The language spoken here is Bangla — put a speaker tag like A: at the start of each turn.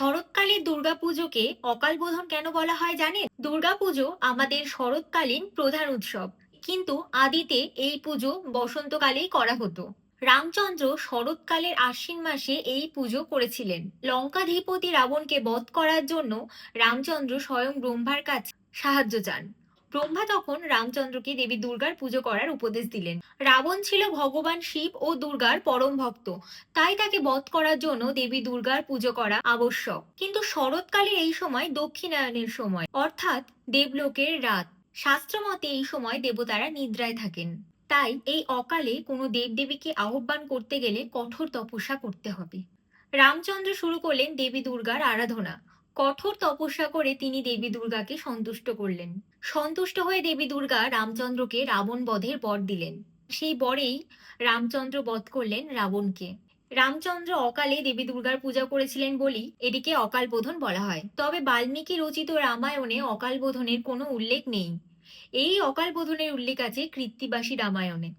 A: শরৎকালের দুর্গাপুজোকে অকালবোধন কেন বলা হয় জানেন? দুর্গাপুজো আমাদের শরৎকালীন প্রধান উৎসব। কিন্তু আদিতে এই পুজো বসন্তকালেই করা হতো। রামচন্দ্র শরৎকালের আশ্বিন মাসে এই পুজো করেছিলেন। লঙ্কাধিপতি রাবণকে বধ করার জন্য রামচন্দ্র স্বয়ং ব্রহ্মার কাছে সাহায্য চান। ব্রহ্মা তখন রামচন্দ্রকে দেবী দুর্গার পুজো করার উপদেশ দিলেন। রাবণ ছিল ভগবান শিব ও দুর্গার পরম ভক্ত। তাই তাকে বধ করার জন্য দেবী দুর্গার পুজো করা আবশ্যক। কিন্তু শরৎকালে এই সময় দক্ষিণায়নের সময়, অর্থাৎ দেবলোকের রাত শাস্ত্র মতে এই সময় দেবতারা নিদ্রায় থাকেন। তাই এই অকালে কোনো দেবদেবীকে আহ্বান করতে গেলে কঠোর তপস্যা করতে হবে। রামচন্দ্র শুরু করলেন দেবী দুর্গার আরাধনা। কঠোর তপস্যা করে তিনি দেবী দুর্গাকে সন্তুষ্ট করলেন। সন্তুষ্ট হয়ে দেবী দুর্গা রামচন্দ্রকে রাবণ বধের বর দিলেন। সেই বরেই রামচন্দ্র বধ করলেন রাবণকে। রামচন্দ্র অকালে দেবী দুর্গার পূজা করেছিলেন বলেই এটিকে অকাল বোধন বলা হয়। তবে বাল্মীকি রচিত রামায়ণে অকাল বোধনের কোনো উল্লেখ নেই। এই অকাল বোধনের উল্লেখ আছে কৃত্তিবাসী রামায়ণে।